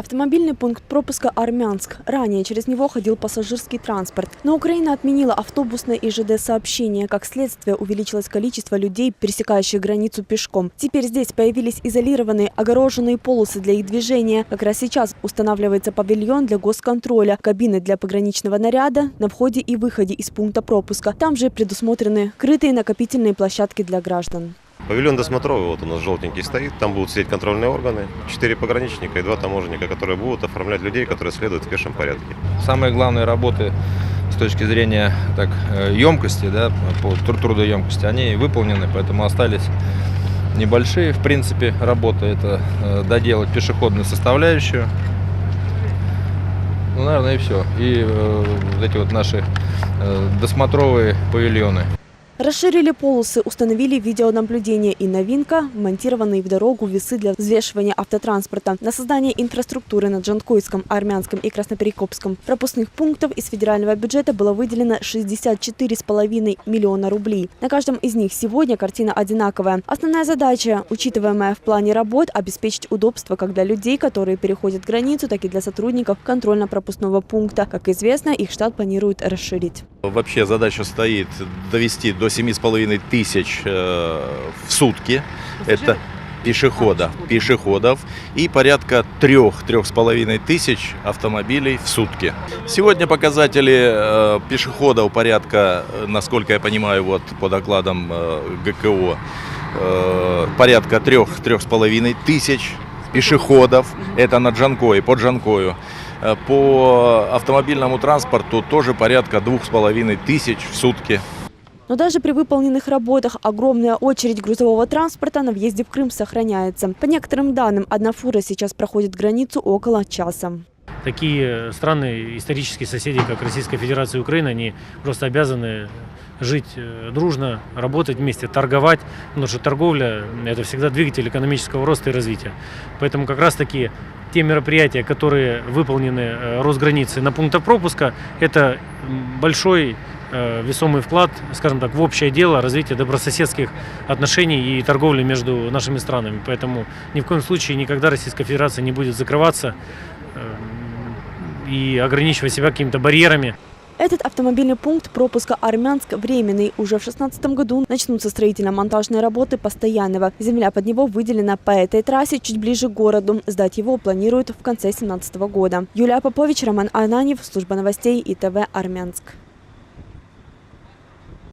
Автомобильный пункт пропуска Армянск. Ранее через него ходил пассажирский транспорт. Но Украина отменила автобусное и ЖД-сообщение. Как следствие, увеличилось количество людей, пересекающих границу пешком. Теперь здесь появились изолированные, огороженные полосы для их движения. Как раз сейчас устанавливается павильон для госконтроля, кабины для пограничного наряда на входе и выходе из пункта пропуска. Там же предусмотрены крытые накопительные площадки для граждан. Павильон досмотровый, вот у нас желтенький стоит, там будут сидеть контрольные органы, четыре пограничника и два таможенника, которые будут оформлять людей, которые следуют в пешем порядке. Самые главные работы с точки зрения так, э, емкости, да, по тру- трудоемкости, они выполнены, поэтому остались небольшие, в принципе, работы. Это э, доделать пешеходную составляющую. Ну, наверное, и все. И э, вот эти вот наши э, досмотровые павильоны. Расширили полосы, установили видеонаблюдение и новинка – монтированные в дорогу весы для взвешивания автотранспорта. На создание инфраструктуры на Джанкойском, Армянском и Красноперекопском пропускных пунктов из федерального бюджета было выделено 64,5 миллиона рублей. На каждом из них сегодня картина одинаковая. Основная задача, учитываемая в плане работ, обеспечить удобство как для людей, которые переходят границу, так и для сотрудников контрольно-пропускного пункта. Как известно, их штат планируют расширить. Вообще задача стоит довести до 7,5 тысяч э, в сутки. Это пешеходов, пешеходов и порядка трех-трех с половиной тысяч автомобилей в сутки. Сегодня показатели э, пешеходов порядка, э, насколько я понимаю, вот по докладам э, ГКО, э, порядка трех-трех с половиной тысяч пешеходов. Это на Джанкое, под Джанкою. Э, По автомобильному транспорту тоже порядка двух с половиной тысяч в сутки. Но даже при выполненных работах огромная очередь грузового транспорта на въезде в Крым сохраняется. По некоторым данным, одна фура сейчас проходит границу около часа. такие страны, исторические соседи, как Российская Федерация и Украина, они просто обязаны жить э, дружно, работать вместе, торговать, потому что торговля – это всегда двигатель экономического роста и развития. Поэтому как раз-таки те мероприятия, которые выполнены э, Росграницей на пунктах пропуска, это большой весомый вклад, скажем так, в общее дело развития добрососедских отношений и торговли между нашими странами. Поэтому ни в коем случае никогда Российская Федерация не будет закрываться э, и ограничивать себя какими-то барьерами. Этот автомобильный пункт пропуска Армянск временный. Уже в 2016 году начнутся строительно-монтажные работы постоянного. Земля под него выделена по этой трассе чуть ближе к городу. Сдать его планируют в конце 2017 года. Юлия Попович, Роман Ананьев, служба новостей ИТВ Армянск.